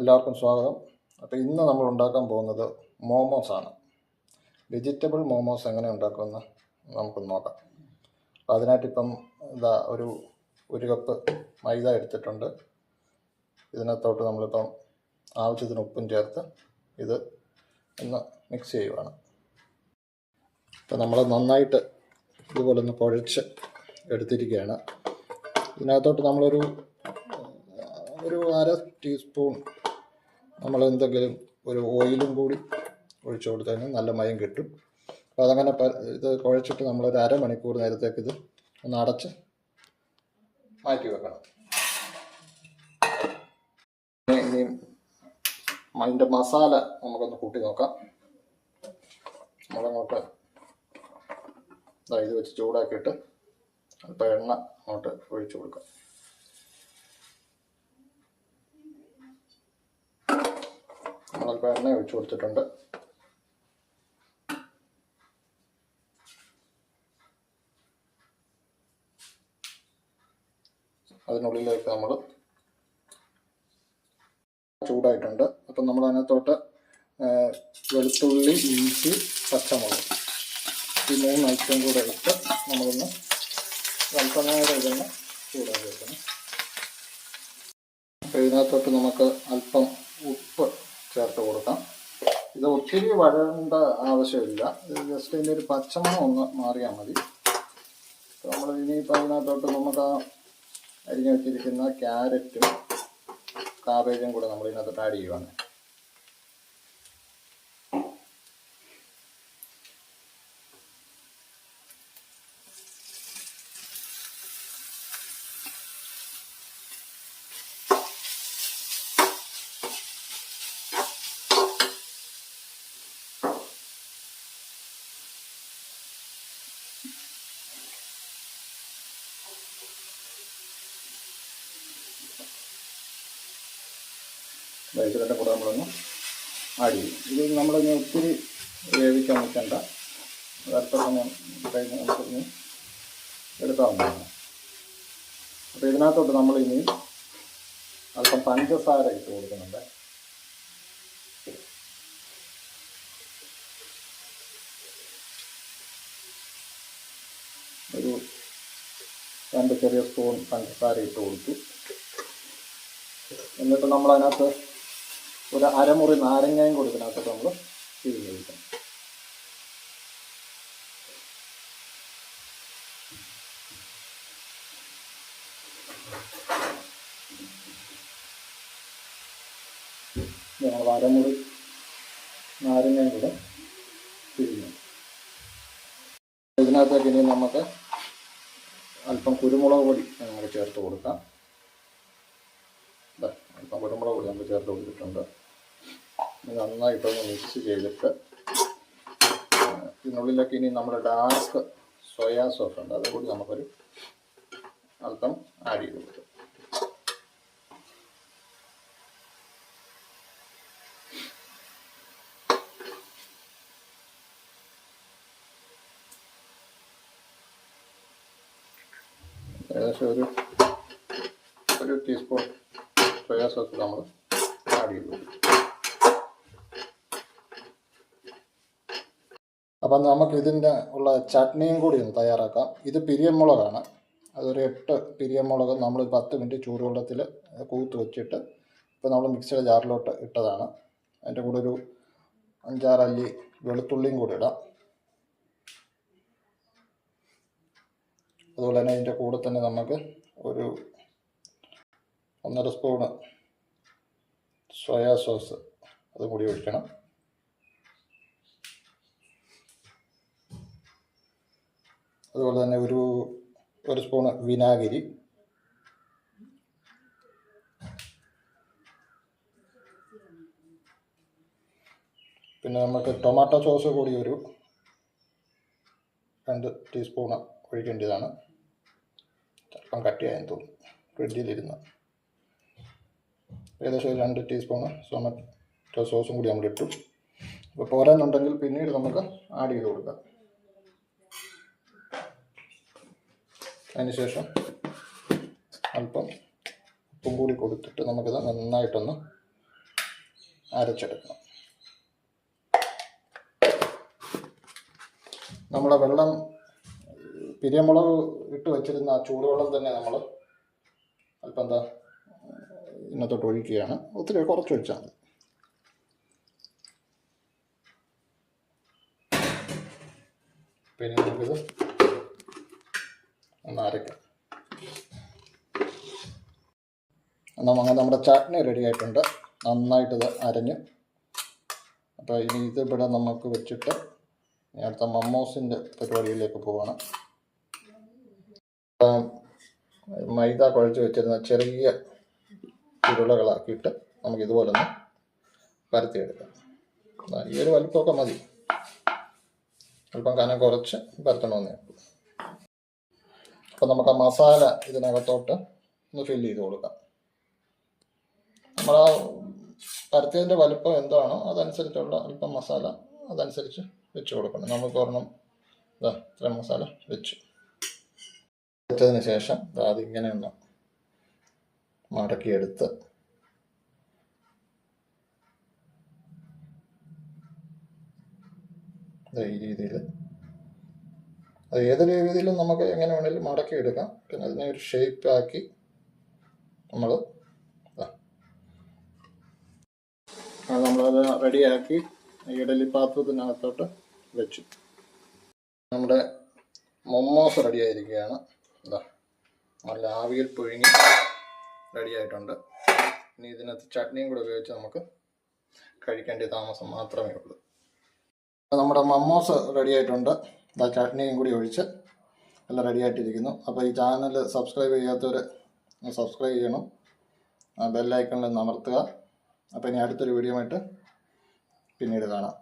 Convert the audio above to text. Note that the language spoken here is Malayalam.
എല്ലാവർക്കും സ്വാഗതം. അപ്പോൾ ഇന്ന് നമ്മൾ ഉണ്ടാക്കാൻ പോകുന്നത് മോമോസ് ആണ്. വെജിറ്റബിൾ മോമോസ് എങ്ങനെ ഉണ്ടാക്കുമെന്ന് നമുക്ക് നോക്കാം. അപ്പോൾ അതിനായിട്ടിപ്പം ഇതാ ഒരു ഒരു കപ്പ് മൈദ എടുത്തിട്ടുണ്ട്. ഇതിനകത്തോട്ട് നമ്മളിപ്പം ആവശ്യത്തിന് ഉപ്പും ചേർത്ത് ഇത് ഒന്ന് മിക്സ് ചെയ്യുവാണ്. അപ്പോൾ നമ്മൾ നന്നായിട്ട് ഇതുപോലെ ഒന്ന് കുഴച്ച് എടുത്തിരിക്കുകയാണ്. ഇതിനകത്തോട്ട് നമ്മളൊരു ഒരു അര ടീസ്പൂൺ നമ്മൾ എന്തെങ്കിലും ഒരു ഓയിലും കൂടി ഒഴിച്ചു കൊടുത്തതിന് നല്ല മയം കിട്ടും. അപ്പോൾ അതങ്ങനെ ഇത് കുഴച്ചിട്ട് നമ്മളൊരു അരമണിക്കൂർ നേരത്തേക്ക് ഇത് ഒന്ന് അടച്ച് മാറ്റി വെക്കണം. ഇനി- അതിന്റെ മസാല നമുക്കൊന്ന് കൂട്ടി നോക്കാം. നമ്മളങ്ങോട്ട് ഇത് വെച്ച് ചൂടാക്കിയിട്ട് അല്പം എണ്ണ അങ്ങോട്ട് ഒഴിച്ചു കൊടുക്കാം. നമ്മളല്പം എണ്ണ ഒഴിച്ചു കൊടുത്തിട്ടുണ്ട്. അതിനുള്ളിലേക്ക് നമ്മൾ ചൂടായിട്ടുണ്ട്. അപ്പം നമ്മൾ അതിനകത്തോട്ട് വെളുത്തുള്ളി ഇഞ്ചി പച്ചമുളക് ഈ മൂന്ന് ഐറ്റം കൂടെ ഇട്ട് നമ്മളൊന്ന് അല്പം നേരം ഇതൊന്ന് ചൂടാക്കി വെക്കണം അപ്പോൾ ഇതിനകത്തോട്ട് നമുക്ക് അല്പം ഉപ്പ് ചേർത്ത് കൊടുക്കാം. ഇത് ഒത്തിരി വഴണ്ട ആവശ്യമില്ല. ഇത് ജസ്റ്റ് ഇതിന്റെ ഒരു പച്ചമണം ഒന്ന് മാറിയാൽ മതി. നമ്മൾ ഇനിയിപ്പോൾ അതിനകത്തോട്ട് നമുക്ക് ആ അരിഞ്ഞു വെച്ചിരിക്കുന്ന ക്യാരറ്റും കാബേജും കൂടെ നമ്മൾ ഇതിനകത്തോട്ട് ആഡ് ചെയ്യുവാണ്. വൈദ്യുതിയുടെ കൂടെ നമ്മളൊന്ന് ആഡ് ചെയ്യും. ഇത് നമ്മളിനി ഒത്തിരി വേവിക്കാൻ നിൽക്കേണ്ട. അല്പ സമയം കഴിഞ്ഞ് നമുക്കിനി എടുക്കാവുന്നതാണ്. അപ്പോൾ ഇതിനകത്തോട്ട് നമ്മൾ ഇനി അല്പം പഞ്ചസാര ഇട്ട് കൊടുക്കുന്നുണ്ട്. ഒരു രണ്ട് ചെറിയ സ്പൂൺ പഞ്ചസാര ഇട്ട് കൊടുത്തു. എന്നിട്ട് നമ്മൾ അതിനകത്ത് ഒരു അരമുറി നാരങ്ങയും കൂടി ഇതിനകത്ത് നമ്മൾ പിഴിഞ്ഞ് അരമുറി നാരങ്ങയും കൂടെ പിഴിഞ്ഞു ഇതിനകത്തേക്ക് ഇനി നമുക്ക് അല്പം കുരുമുളക് പൊടി ഞങ്ങൾ ചേർത്ത് കൊടുക്കാം. അല്പം കുരുമുളക് പൊടി നമ്മൾ ചേർത്ത് കൊടുത്തിട്ടുണ്ട്. നന്നായിട്ടൊന്ന് മിക്സ് ചെയ്തിട്ട് ഇതിനുള്ളിലൊക്കെ ഇനി നമ്മുടെ ഡാർക്ക് സോയാ സോസ് ഉണ്ട്. അതുകൂടി നമുക്കൊരു അല്പം ആഡ് ചെയ്ത് കൊടുക്കും. ഏകദേശം ഒരു ഒരു ടീസ്പൂൺ സോയാ സോസ് നമ്മൾ ആഡ് ചെയ്ത് കൊടുക്കും അപ്പം നമുക്ക് ഇതിന്റെ ഉള്ള ചട്നിയും കൂടി ഒന്ന് തയ്യാറാക്കാം. ഇത് പിരിയമുളകാണ് അതൊരു എട്ട് പിരിയമുളക് നമ്മൾ പത്ത് മിനിറ്റ് ചൂടുവെള്ളത്തിൽ കൂത്ത് വെച്ചിട്ട് ഇപ്പോൾ നമ്മൾ മിക്സിയുടെ ജാറിലോട്ട് ഇട്ടതാണ്. അതിന്റെ കൂടെ ഒരു അഞ്ചാറല്ലി വെളുത്തുള്ളിയും കൂടി ഇടാം. അതുപോലെ തന്നെ അതിന്റെ കൂടെ തന്നെ നമുക്ക് ഒരു ഒന്നര സ്പൂണ് സോയാ സോസ് അതും കൂടി ഒഴിക്കണം. അതുപോലെ തന്നെ ഒരു ഒരു സ്പൂണ് വിനാഗിരി. പിന്നെ നമുക്ക് ടൊമാറ്റോ സോസ് കൂടി ഒരു രണ്ട് ടീസ്പൂണ് ഒഴിക്കേണ്ടതാണ്. ചിലപ്പം കട്ടിയായെന്ന് തോന്നും ഫ്രിഡ്ജിലിരുന്ന്. ഏകദേശം രണ്ട് ടീസ്പൂണ് ടൊമാറ്റോ സോസും കൂടി നമ്മൾ ഇട്ടു അപ്പോൾ പോരാന്നുണ്ടെങ്കിൽ പിന്നീട് നമുക്ക് ആഡ് ചെയ്ത് കൊടുക്കാം. അതിനുശേഷം അല്പം ഉപ്പും കൂടി കൊടുത്തിട്ട് നമുക്കിത് നന്നായിട്ടൊന്ന് അരച്ചെടുക്കണം. നമ്മളെ വെള്ളം പിരിയമുളക് ഇട്ട് വെച്ചിരുന്ന ആ ചൂടുവെള്ളം തന്നെ നമ്മൾ അല്പം എന്താ ഇന്നത്തോട്ട് ഒഴിക്കുകയാണ്. ഒത്തിരി കുറച്ച് ഒഴിച്ചാൽ മതി. പിന്നെ നമുക്കിത് എന്നാൽ അങ്ങനെ നമ്മുടെ ചട്നി റെഡി ആയിട്ടുണ്ട്. നന്നായിട്ട് ഇത് അരഞ്ഞ്. അപ്പോൾ ഇനി ഇത് ഇവിടെ നമുക്ക് വെച്ചിട്ട് അടുത്ത മമ്മോസിന്റെ പരിപാടിയിലേക്ക് പോവാണ്. മൈദ കുഴച്ച് വെച്ചിരുന്ന ചെറിയ ഉരുളകളാക്കിയിട്ട് നമുക്ക് ഇതുപോലെ ഒന്ന് പരത്തിയെടുക്കാം ഈ ഒരു വലിപ്പമൊക്കെ മതി. അല്പം കനം കുറച്ച് പരത്തണമെന്നേ അപ്പോൾ നമുക്ക് ആ മസാല ഇതിനകത്തോട്ട് ഒന്ന് ഫില്ല് ചെയ്ത് കൊടുക്കാം. നമ്മൾ ആ പരത്തിയതിന്റെ വലുപ്പം എന്താണോ അതനുസരിച്ചുള്ള അല്പം മസാല അതനുസരിച്ച് വെച്ച് കൊടുക്കണം. നമുക്ക് ഒരെണ്ണം ഇതാ ഇത്രയും മസാല വെച്ചു. വെച്ചതിന് ശേഷം അതിങ്ങനെ ഒന്ന് മടക്കിയെടുത്ത് ഈ രീതിയിൽ അത് ഏത് രീതിയിലും നമുക്ക് എങ്ങനെ വേണമെങ്കിലും മടക്കി എടുക്കാം. പിന്നെ അതിനെ ഒരു ഷേപ്പ് ആക്കി നമ്മൾ നമ്മളത് റെഡിയാക്കി ഇഡലി പാത്രത്തിനകത്തോട്ട് വെച്ചു. നമ്മുടെ മൊമ്മോസ് റെഡി ആയിരിക്കുകയാണ്. ഇതാ നല്ല ആവിയിൽ പുഴുങ്ങി റെഡി ആയിട്ടുണ്ട്. ഇനി ഇതിനകത്ത് ചട്നിയും കൂടെ ഉപയോഗിച്ച് നമുക്ക് കഴിക്കേണ്ട താമസം മാത്രമേ ഉള്ളൂ. നമ്മുടെ മമ്മോസ് റെഡി ഇതാ ചട്നിയും കൂടി ഒഴിച്ച് എല്ലാം റെഡി ആയിട്ടിരിക്കുന്നു. അപ്പോൾ ഈ ചാനൽ സബ്സ്ക്രൈബ് ചെയ്യാത്തവർ സബ്സ്ക്രൈബ് ചെയ്യണം. ബെല്ലൈക്കണിൽ നമർത്തുക അപ്പോൾ ഇനി അടുത്തൊരു വീഡിയോ ആയിട്ട് പിന്നീട് കാണാം.